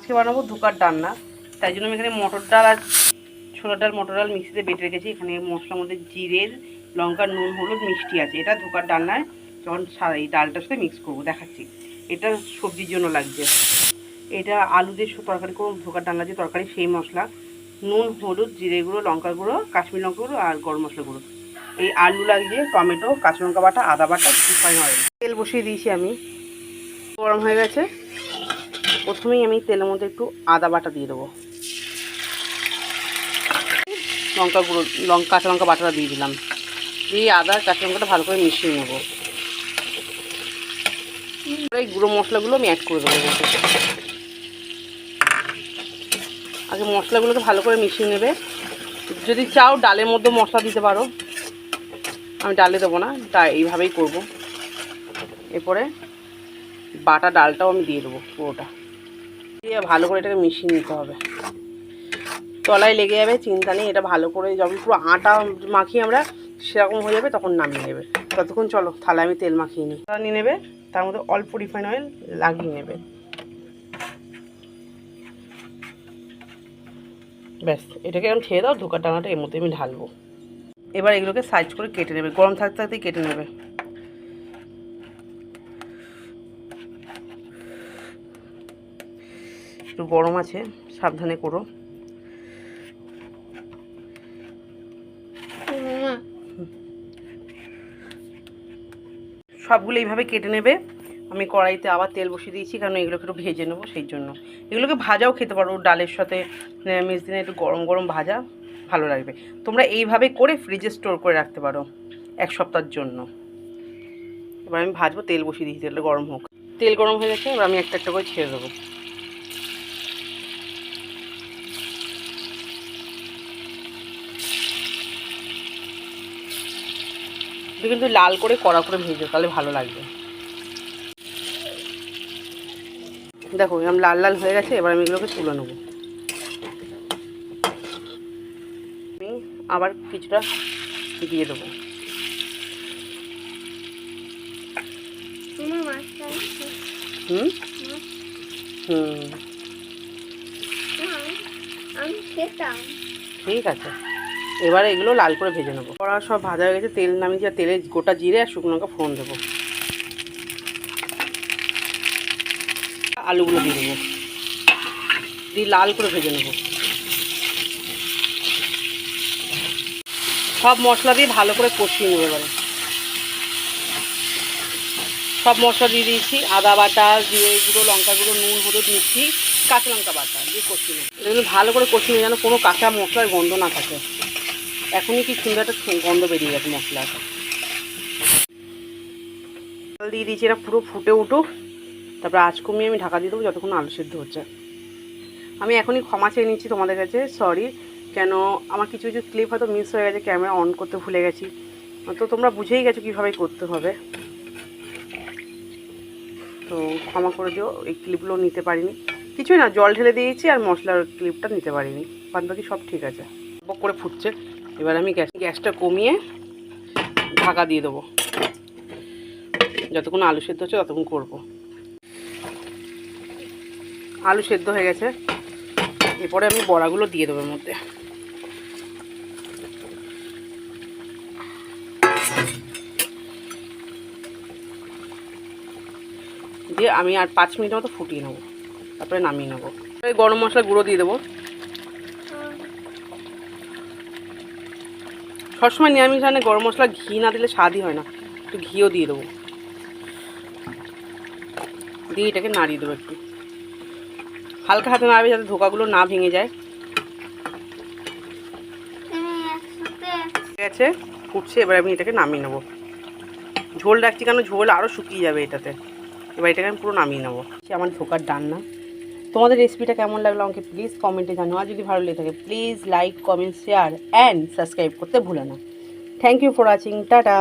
আজকে বানাবো ধোকার ডালনা। তাই জন্য আমি এখানে মটর ডাল আর ছোলার ডাল, মটর ডাল মিক্সিতে বেটে রেখেছি। এখানে মশলার মধ্যে জিরের, লঙ্কা, নুন, হলুদ মিষ্টি আছে। এটা ধোকার ডালনায় যখন এই ডালটার সাথে মিক্স করব, দেখাচ্ছি। এটা সবজির জন্য লাগছে। এটা আলু দিয়ে তরকারি করব, ধোকার ডালনা যে তরকারি, সেই মশলা। নুন, হলুদ, জিরে গুঁড়ো, লঙ্কা গুঁড়ো, কাশ্মীর লঙ্কা গুঁড়ো আর গরম মশলা গুঁড়ো। এই আলু লাগিয়ে টমেটো, কাঁচা লঙ্কা বাটা, আদা বাটা রিফাইন অয়েল তেল বসিয়ে দিয়েছি আমি। গরম হয়ে গেছে। প্রথমেই আমি তেলের মধ্যে একটু আদা বাটা দিয়ে দেবো। লঙ্কা গুঁড়ো, লঙ্কা, কাঁচা লঙ্কা বাটাটা দিয়ে দিলাম। দিয়ে আদা কাঁচা লঙ্কাটা ভালো করে মিশিয়ে নেব। এই গুঁড়ো মশলাগুলো আমি অ্যাড করে দেবো। আগে মশলাগুলোকে ভালো করে মিশিয়ে নেবে। যদি চাও ডালের মধ্যে মশলা দিতে পারো। আমি ডালে দেবো না তা এইভাবেই করব। এরপরে বাটা ডালটাও আমি দিয়ে দেবো পুরোটা। দিয়ে ভালো করে এটাকে মিশিয়ে নিতে হবে। তলায় লেগে যাবে, চিন্তা নেই, এটা ভালো করে যখন পুরো আটা মাখি আমরা সেরকম হয়ে যাবে তখন নামিয়ে নেবে। ততক্ষণ চলো তাহলে আমি তেল মাখিয়ে নিই। নিয়ে নেবে, তার মধ্যে অল্প রিফাইন অয়েল লাগিয়ে নেবে। ব্যাস, এটাকে এখন ছেড়ে দাও, ধোকার ডাঙাটা এর মধ্যে আমি ঢালবো। এবার এগুলোকে সাইজ করে কেটে নেবে, গরম থাকতে থাকতেই কেটে নেবে। একটু গরম আছে, সাবধানে করো। সবগুলো এইভাবে কেটে নেবে। আমি কড়াইতে আবার তেল বসিয়ে দিয়েছি, কারণ এগুলোকে একটু ভেজে নেব, সেই জন্য। এগুলোকে ভাজাও খেতে পারো, ডালের সাথে মিস দিনে একটু গরম গরম ভাজা, ভালো লাগবে। তোমরা এইভাবে করে ফ্রিজে স্টোর করে রাখতে পারো, এক সপ্তাহের জন্য। এবার আমি ভাজবো, তেল বসিয়ে দিয়েছি, তেলটা গরম হোক। তেল গরম হয়ে গেছে, এবার আমি একটা একটা করে ছেড়ে দেবো। এটা কিন্তু লাল করে কড়া করে ভেজো তাহলে ভালো লাগবে। দেখো এরকম লাল লাল হয়ে গেছে এবার আমি এগুলোকে তুলে নেব। আমি আবার কিছুটা দিয়ে দেবো। হুম? হুম। ঠিক আছে। এবারে এগুলো লাল করে ভেজে নেব। কড়া সব ভাজা হয়ে গেছে, তেল নামিয়ে যা তেলে গোটা জিরে আর শুকনো লঙ্কা ফোড়ন দেবো। আলুগুলো দিয়ে দেবো। দিয়ে লাল করে ভেজে নেব। সব মশলা দিয়ে ভালো করে কষিয়ে নেব এবারে। সব মশলা দিয়ে দিয়েছি, আদা বাটা, জিরে গুঁড়ো, লঙ্কা গুঁড়ো, নুন, হলুদ, মিষ্টি, কাঁচা লঙ্কা বাটা দিয়ে কষিয়ে নেব। এগুলো ভালো করে কষিয়ে যেন কোনো কাঁচা মশলার গন্ধ না থাকে। এখনই কি সুন্দর একটা গন্ধ বেরিয়ে গেছে মশলার। জল দিয়ে দিয়েছি, এটা পুরো ফুটে উঠুক। তারপর আজ কমিয়ে আমি ঢাকা দিয়ে দেবো যতক্ষণ আলু সিদ্ধ হচ্ছে। আমি এখনই ক্ষমা চেয়ে নিচ্ছি তোমাদের কাছে সরি কেন আমার কিছু কিছু ক্লিপ হয়তো মিস হয়ে গেছে ক্যামেরা অন করতে ভুলে গেছি। তো তোমরা বুঝেই গেছো কীভাবে করতে হবে। তো ক্ষমা করে দিও, এই ক্লিপগুলো নিতে পারিনি। কিছুই না, জল ঢেলে দিয়েছি আর মশলার ক্লিপটা নিতে পারিনি। বাদ বাকি সব ঠিক আছে। বক করে ফুটছে। এবার আমি গ্যাস গ্যাসটা কমিয়ে ঢাকা দিয়ে দেবো। যতক্ষণ আলু সেদ্ধ হচ্ছে ততক্ষণ করব। আলু সেদ্ধ হয়ে গেছে। এরপরে আমি বড়াগুলো দিয়ে দেবো মধ্যে। দিয়ে আমি আর পাঁচ মিনিট মতো ফুটিয়ে নেব। তারপরে নামিয়ে নেব। গরম মশলা গুঁড়ো দিয়ে দেবো। সবসময় নিরামিষ রান্নায় গরম মশলা ঘি না দিলে স্বাদই হয় না। একটু ঘিও দিয়ে দেবো। দিয়ে এটাকে নাড়িয়ে দেবো একটু। হালকা হাতে নাড়বে যাতে ধোকাগুলো না ভেঙে যায়। আছে ফুটছে এবার আমি এটাকে নামিয়ে নেব। ঝোল রাখছি কেন? ঝোল আরও শুকিয়ে যাবে এটাতে। এবার এটাকে আমি পুরো নামিয়ে নেব। আমার ধোকার ডান্না তোমাদের রেসিপিটা কেমন লাগল আমাকে প্লিজ কমেন্টে জানো আর যদি ভালো লেগে থাকে please like comment share and subscribe করতে ভুলো না। Thank you for watching tata.